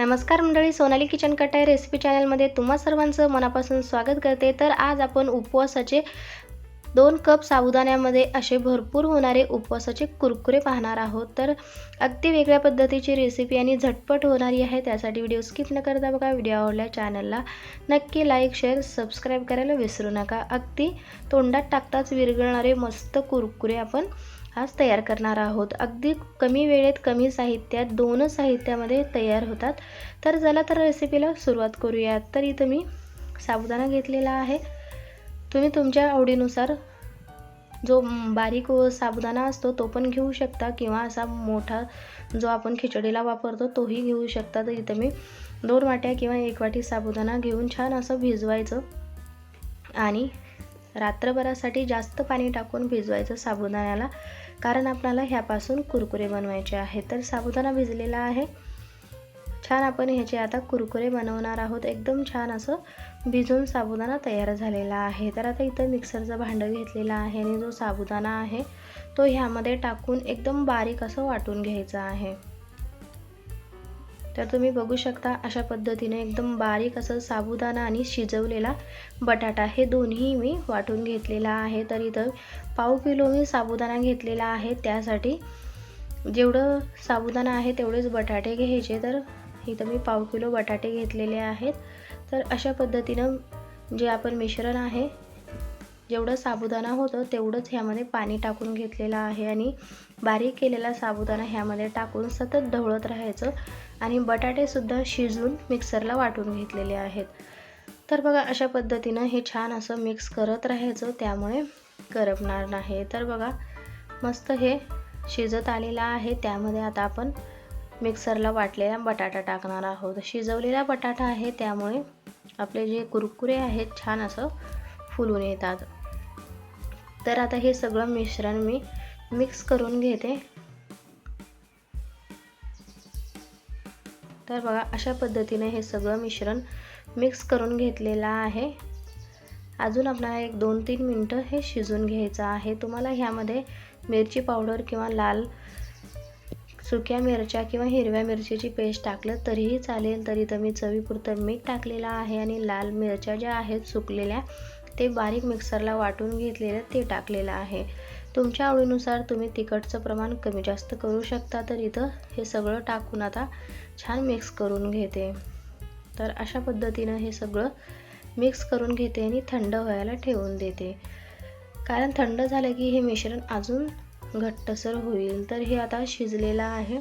नमस्कार मंडळी सोनाली किचन कटाई रेसिपी चॅनलमध्ये तुम्हा सर्वांचं मनापासून स्वागत करते. तर आज आपण उपवासाचे दोन कप साबुदाण्यामध्ये असे भरपूर होणारे उपवासाचे कुरकुरे पाहणार आहोत. तर अगदी वेगळ्या पद्धतीची रेसिपी आणि झटपट होणारी आहे त्यासाठी व्हिडिओ स्किप न करता बघा व्हिडिओ आवडल्या चॅनलला नक्की लाईक शेअर सबस्क्राईब करायला विसरू नका. अगदी तोंडात टाकताच विरघळणारे मस्त कुरकुरे आपण आज तयार करणार आहोत. अगदी कमी वेळेत कमी साहित्यात दोनच साहित्यामध्ये तयार होतात. तर चला तर रेसिपीला सुरुवात करूयात. तर इथं मी साबुदाणा घेतलेला आहे. तुम्ही तुमच्या आवडीनुसार जो बारीक साबुदाणा असतो तो पण घेऊ शकता किंवा असा मोठा जो आपण खिचडीला वापरतो तोही घेऊ शकता. तर इथं मी दोन वाट्या किंवा एक वाटी साबुदाणा घेऊन छान असं भिजवायचं आणि रात्रभरासाठी जास्त पाणी टाकून भिजवायचं साबुदाण्याला कारण आपल्याला ह्यापासून कुरकुरे बनवायचे आहेत. तर साबुदाणा भिजलेला आहे. छान आपण ह्याचे आता कुरकुरे बनवणार आहोत. एकदम छान असं भिजून साबुदाणा तयार झालेला आहे. तर आता इथं मिक्सरचं भांडं घेतलेलं आहे आणि जो साबुदाणा आहे तो ह्यामध्ये टाकून एकदम बारीक असं वाटून घ्यायचं आहे. तर तुम्ही बघू शकता अशा पद्धतीने एकदम बारीक असं साबुदाणा आणि शिजवलेला बटाटा. हे दोन्ही मी वाटून घेतलेला आहे. तर इथं पाव किलो मी साबुदाणा घेतलेला आहे. त्यासाठी जेवढं साबुदाणा आहे तेवढेच बटाटे घ्यायचे. तर इथं मी पाव किलो बटाटे घेतलेले आहेत. तर अशा पद्धतीनं जे आपण मिश्रण आहे जेवढं साबुदाणा होतं तेवढंच ह्यामध्ये पाणी टाकून घेतलेलं आहे. आणि बारीक केलेला साबुदाणा ह्यामध्ये टाकून सतत ढवळत राहायचं. आणि बटाटेसुद्धा शिजवून मिक्सरला वाटून घेतलेले आहेत. तर बघा अशा पद्धतीनं हे छान असं मिक्स करत राहायचं त्यामुळे करपणार नाही. तर बघा मस्त हे शिजत आलेलं आहे. त्यामध्ये आता आपण मिक्सरला वाटलेला बटाटा टाकणार आहोत. शिजवलेला बटाटा आहे त्यामुळे आपले जे कुरकुरे आहेत छान असं फुलून येतात. तर आता हे सगळं मिश्रण मी मिक्स करून घेते. तर बघा अशा पद्धतीने हे सगळं मिश्रण मिक्स करून घेतलेलं आहे. अजून आपल्याला एक दोन तीन मिनटं हे शिजून घ्यायचं आहे. तुम्हाला ह्यामध्ये मिरची पावडर किंवा लाल सुक्या मिरच्या किंवा हिरव्या मिरचीची पेस्ट टाकलं तरीही चालेल. तरी तर मी चवीपुरतं मीठ टाकलेलं आहे आणि लाल मिरच्या ज्या आहेत सुकलेल्या ते बारीक मिक्सरला वाटून घेतलेलं ते टाकलेलं आहे. तुमच्या आवडीनुसार तुम्ही तिखटचं प्रमाण कमी जास्त करू शकता. तर इथं हे सगळं टाकून आता छान मिक्स करून घेते. तर अशा पद्धतीनं हे सगळं मिक्स करून घेते आणि थंड व्हायला ठेवून देते. कारण थंड झालं की हे मिश्रण अजून घट्टसर होईल. तर हे आता शिजलेलं आहे.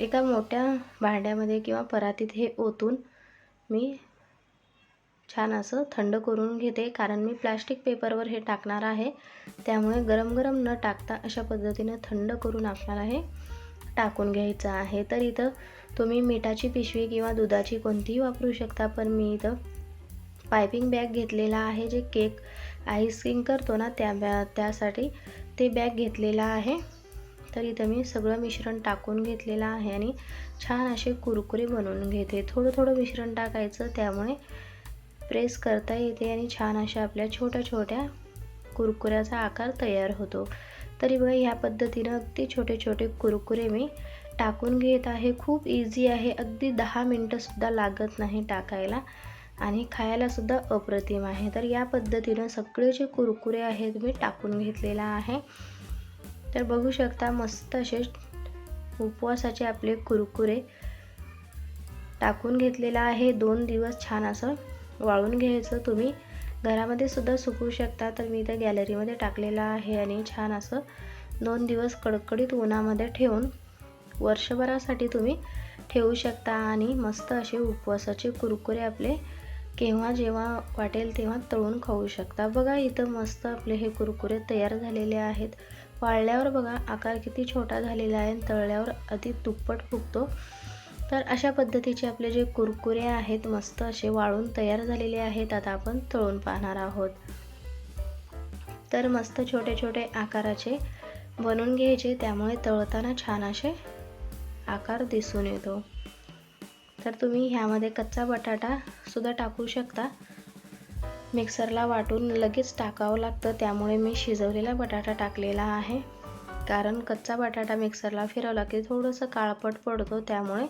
एका मोठ्या भांड्यामध्ये किंवा परातीत हे ओतून मी छान असं थंड करून घेते. कारण मी प्लॅस्टिक पेपरवर हे टाकणार आहे. त्यामुळे गरम गरम न टाकता अशा पद्धतीनं थंड करून आपल्याला हे टाकून घ्यायचं आहे. तर इथं तुम्ही मिठाची पिशवी किंवा दुधाची कोणतीही वापरू शकता पण मी इथं पायपिंग बॅग घेतलेला आहे जे केक आईस्क्रीम करतो ना त्या बॅ त्यासाठी ते बॅग घेतलेला आहे. तर इथं मी सगळं मिश्रण टाकून घेतलेलं आहे आणि छान असे कुरकुरे बनवून घेते. थोडं थोडं मिश्रण टाकायचं त्यामुळे प्रेस करता येते आणि छान अशा आपल्या छोट्या छोट्या कुरकुऱ्याचा आकार तयार होतो. तरी बघा ह्या पद्धतीनं अगदी छोटे छोटे कुरकुरे मी टाकून घेत आहे. खूप इझी आहे. अगदी दहा मिनटंसुद्धा लागत नाही टाकायला. आणि खायलासुद्धा अप्रतिम आहे. तर या पद्धतीनं सगळे जे कुरकुरे आहेत मी टाकून घेतलेला आहे. तर बघू शकता मस्त असे उपवासाचे आपले कुरकुरे टाकून घेतलेला आहे. दोन दिवस छान असं वाळून घ्यायचं तुम्ही. घरामध्ये सुद्धा सुकवू शकता तर मी इथं गॅलरीमध्ये टाकलेलं आहे आणि छान असं दोन दिवस कडकडीत उन्हामध्ये ठेवून वर्षभरासाठी तुम्ही ठेवू शकता आणि मस्त असे उपवासाचे कुरकुरे आपले केव्हा जेव्हा वाटेल तेव्हा तळून खाऊ शकता. बघा इथं मस्त आपले हे कुरकुरे तयार झालेले आहेत. वाळल्यावर बघा आकार किती छोटा झालेला आहे आणि तळल्यावर अति दुप्पट फुगतो. तर अशा पद्धतीचे आपले जे कुरकुरे आहेत मस्त असे वाळून तयार झालेले आहेत आता आपण तळून पाहणार आहोत. तर मस्त छोटे छोटे आकाराचे बनवून घ्यायचे त्यामुळे तळताना छान असे आकार दिसून येतो. तर तुम्ही ह्यामध्ये कच्चा बटाटा सुद्धा टाकू शकता. मिक्सरला वाटून लगेच टाकावं लागतं त्यामुळे मी शिजवलेला बटाटा टाकलेला आहे. कारण कच्चा बटाटा मिक्सरला फिरवला की थोडंसं काळपट पडतो त्यामुळे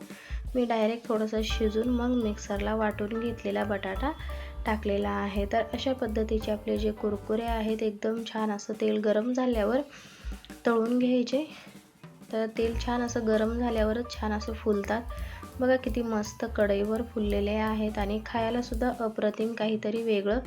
मी डायरेक्ट थोडंसं शिजून मग मिक्सरला वाटून घेतलेला बटाटा टाकलेला आहे. तर अशा पद्धतीचे आपले जे कुरकुरे आहेत एकदम छान असं तेल गरम झाल्यावर तळून घ्यायचे. तर तेल छान असं गरम झाल्यावरच छान असं फुलतात. बघा किती मस्त कढईवर फुललेले आहेत आणि खायलासुद्धा अप्रतिम काहीतरी वेगळं.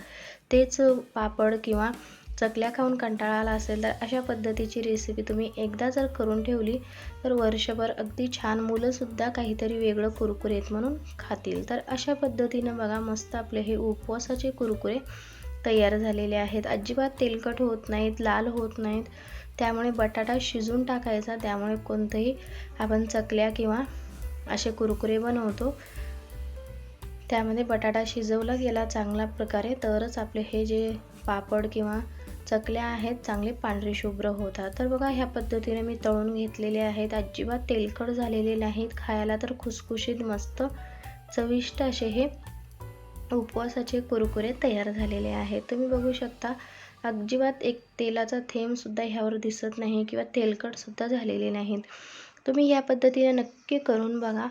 तेच पापड किंवा चकल्या खाऊन कंटाळा आला असेल तर अशा पद्धतीची रेसिपी तुम्ही एकदा जर करून ठेवली तर वर्षभर अगदी छान मुलंसुद्धा काहीतरी वेगळं कुरकुरेत म्हणून खातील. तर अशा पद्धतीनं बघा मस्त आपले हे उपवासाचे कुरकुरे तयार झालेले आहेत. अजिबात तेलकट होत नाहीत लाल होत नाहीत. त्यामुळे बटाटा शिजून टाकायचा त्यामुळे कोणतंही आपण चकल्या किंवा असे कुरकुरे बनवतो. त्यामध्ये बटाटा शिजवला गेला चांगल्या प्रकारे तरच आपले हे जे पापड किंवा चकल्या आहेत चांगले पांढरे शुभ्र होतात. तर बघा ह्या पद्धतीने मी तळून घेतलेले आहेत. अजिबात तेलकट झालेले नाहीत. खायला तर खुसखुशीत मस्त चविष्ट असे हे उपवासाचे कुरकुरे तयार झालेले आहेत. तुम्ही बघू शकता अजिबात एक तेलाचा थेंबसुद्धा ह्यावर दिसत नाही किंवा तेलकटसुद्धा झालेले नाहीत. तुम्ही या पद्धतीने नक्की करून बघा.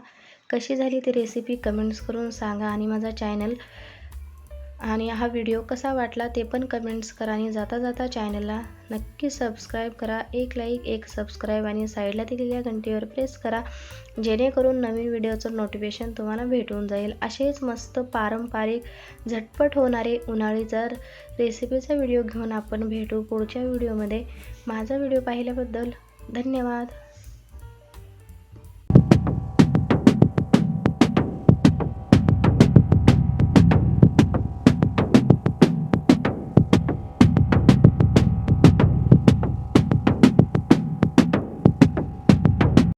कशी झाली ती रेसिपी कमेंट्स करून सांगा आणि माझा चॅनल आणि हा व्हिडिओ कसा वाटला ते पण कमेंट्स करा आणि जाता जाता चॅनलला नक्की सबस्क्राईब करा. एक लाईक एक सबस्क्राईब आणि साईडला दिलेल्या घंटीवर प्रेस करा. जेणेकरून नवीन व्हिडिओचं नोटिफिकेशन तुम्हाला भेटून जाईल. असेच मस्त पारंपरिक झटपट होणारे उन्हाळी जर रेसिपीचा व्हिडिओ घेऊन आपण भेटू पुढच्या व्हिडिओमध्ये. माझा व्हिडिओ पाहिल्याबद्दल धन्यवाद.